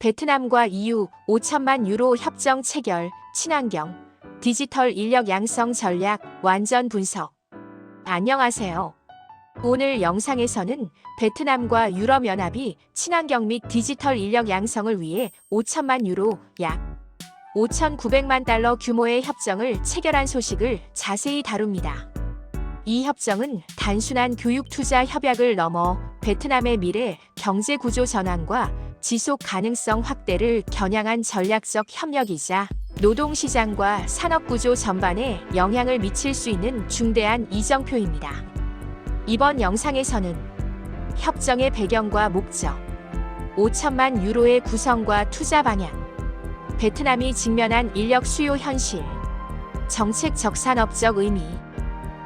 베트남과 EU 5천만 유로 협정 체결, 친환경, 디지털 인력 양성 전략 완전 분석. 안녕하세요. 오늘 영상에서는 베트남과 유럽연합이 친환경 및 디지털 인력 양성을 위해 5천만 유로 약 5,900만 달러 규모의 협정을 체결한 소식을 자세히 다룹니다. 이 협정은 단순한 교육 투자 협약을 넘어 베트남의 미래 경제 구조 전환과 지속 가능성 확대를 겨냥한 전략적 협력이자 노동시장과 산업구조 전반에 영향을 미칠 수 있는 중대한 이정표입니다. 이번 영상에서는 협정의 배경과 목적, 5천만 유로의 구성과 투자 방향, 베트남이 직면한 인력 수요 현실, 정책 적 산업적 의미,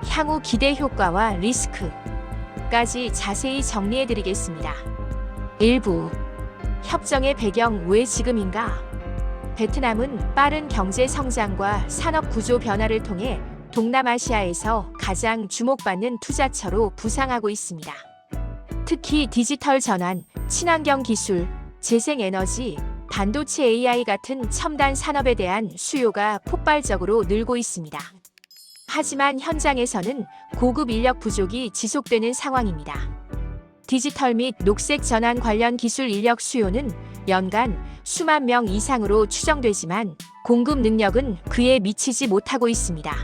향후 기대 효과와 리스크까지 자세히 정리해 드리겠습니다. 일부 협정의 배경 왜 지금인가? 베트남은 빠른 경제 성장과 산업 구조 변화를 통해 동남아시아에서 가장 주목받는 투자처로 부상하고 있습니다. 특히 디지털 전환, 친환경 기술, 재생에너지, 반도체 AI 같은 첨단 산업에 대한 수요가 폭발적으로 늘고 있습니다. 하지만 현장에서는 고급 인력 부족이 지속되는 상황입니다. 디지털 및 녹색 전환 관련 기술 인력 수요는 연간 수만 명 이상으로 추정되지만 공급 능력은 그에 미치지 못하고 있습니다.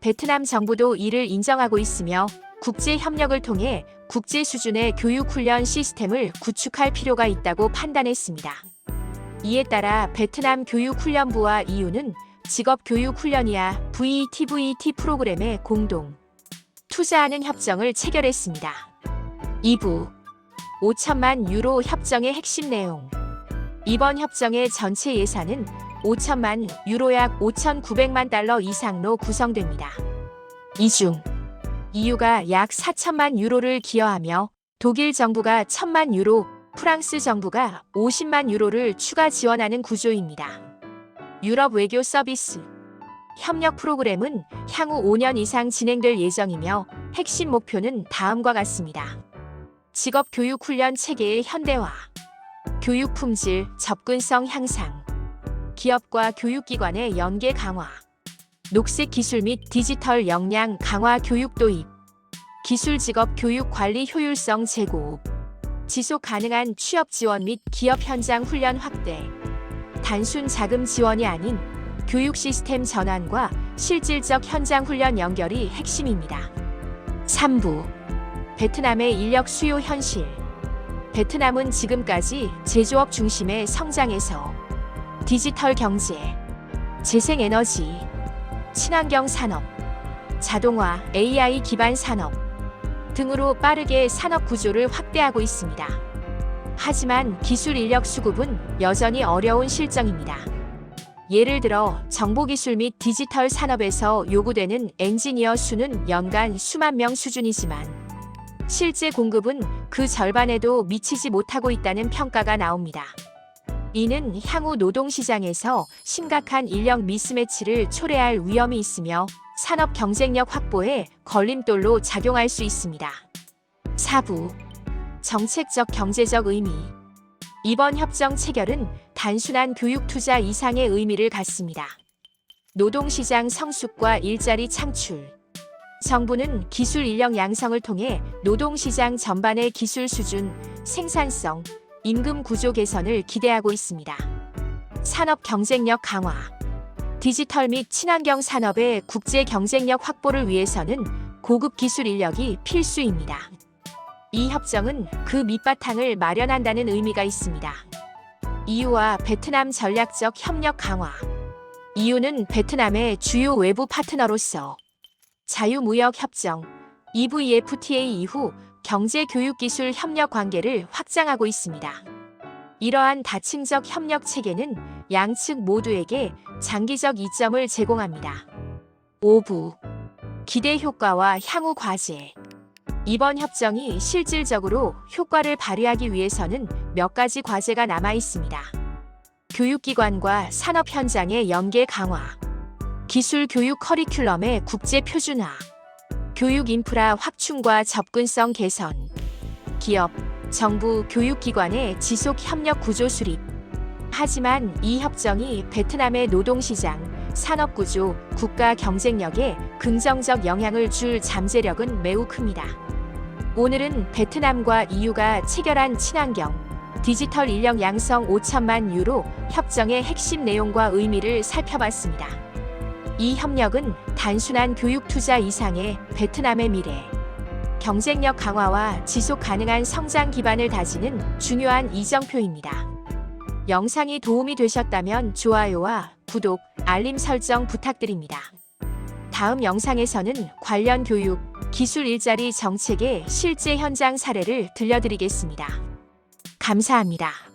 베트남 정부도 이를 인정하고 있으며 국제 협력을 통해 국제 수준의 교육 훈련 시스템을 구축할 필요가 있다고 판단했습니다. 이에 따라 베트남 교육훈련부와 EU는 직업교육훈련이야 VTVT 프로그램에 공동 투자하는 협정을 체결했습니다. 2부 5천만 유로 협정의 핵심 내용 이번 협정의 전체 예산은 5천만 유로 약 5,900만 달러 이상로 구성됩니다. 이 중 EU가 약 4천만 유로를 기여하며 독일 정부가 1천만 유로, 프랑스 정부가 50만 유로를 추가 지원하는 구조입니다. 유럽 외교 서비스 협력 프로그램은 향후 5년 이상 진행될 예정이며 핵심 목표는 다음과 같습니다. 직업 교육 훈련 체계의 현대화, 교육 품질, 접근성 향상, 기업과 교육기관의 연계 강화, 녹색 기술 및 디지털 역량 강화 교육 도입, 기술 직업 교육 관리 효율성 제고, 지속 가능한 취업 지원 및 기업 현장 훈련 확대, 단순 자금 지원이 아닌 교육 시스템 전환과 실질적 현장 훈련 연결이 핵심입니다. 3부 베트남의 인력 수요 현실 베트남은 지금까지 제조업 중심의 성장에서 디지털 경제, 재생에너지, 친환경 산업, 자동화, AI 기반 산업 등으로 빠르게 산업 구조를 확대하고 있습니다. 하지만 기술 인력 수급은 여전히 어려운 실정입니다. 예를 들어 정보기술 및 디지털 산업에서 요구되는 엔지니어 수는 연간 수만 명 수준이지만 실제 공급은 그 절반에도 미치지 못하고 있다는 평가가 나옵니다. 이는 향후 노동시장에서 심각한 인력 미스매치를 초래할 위험이 있으며 산업 경쟁력 확보에 걸림돌로 작용할 수 있습니다. 4부 정책적 경제적 의미 이번 협정 체결은 단순한 교육 투자 이상의 의미를 갖습니다. 노동시장 성숙과 일자리 창출 정부는 기술 인력 양성을 통해 노동시장 전반의 기술 수준, 생산성, 임금 구조 개선을 기대하고 있습니다. 산업 경쟁력 강화 디지털 및 친환경 산업의 국제 경쟁력 확보를 위해서는 고급 기술 인력이 필수입니다. 이 협정은 그 밑바탕을 마련한다는 의미가 있습니다. EU와 베트남 전략적 협력 강화. EU는 베트남의 주요 외부 파트너로서 자유무역 협정 EVFTA 이후 경제 교육 기술 협력 관계를 확장하고 있습니다. 이러한 다층적 협력 체계는 양측 모두에게 장기적 이점을 제공합니다. 5부 기대 효과와 향후 과제 이번 협정이 실질적으로 효과를 발휘하기 위해서는 몇 가지 과제가 남아 있습니다. 교육기관과 산업 현장의 연계 강화, 기술 교육 커리큘럼의 국제 표준화, 교육 인프라 확충과 접근성 개선, 기업, 정부, 교육기관의 지속 협력 구조 수립, 하지만 이 협정이 베트남의 노동시장, 산업구조, 국가 경쟁력에 긍정적 영향을 줄 잠재력은 매우 큽니다. 오늘은 베트남과 EU가 체결한 친환경, 디지털 인력 양성 5천만 유로 협정의 핵심 내용과 의미를 살펴봤습니다. 이 협력은 단순한 교육 투자 이상의 베트남의 미래, 경쟁력 강화와 지속 가능한 성장 기반을 다지는 중요한 이정표입니다. 영상이 도움이 되셨다면 좋아요와 구독, 알림 설정 부탁드립니다. 다음 영상에서는 관련 교육, 기술 일자리 정책의 실제 현장 사례를 들려드리겠습니다. 감사합니다.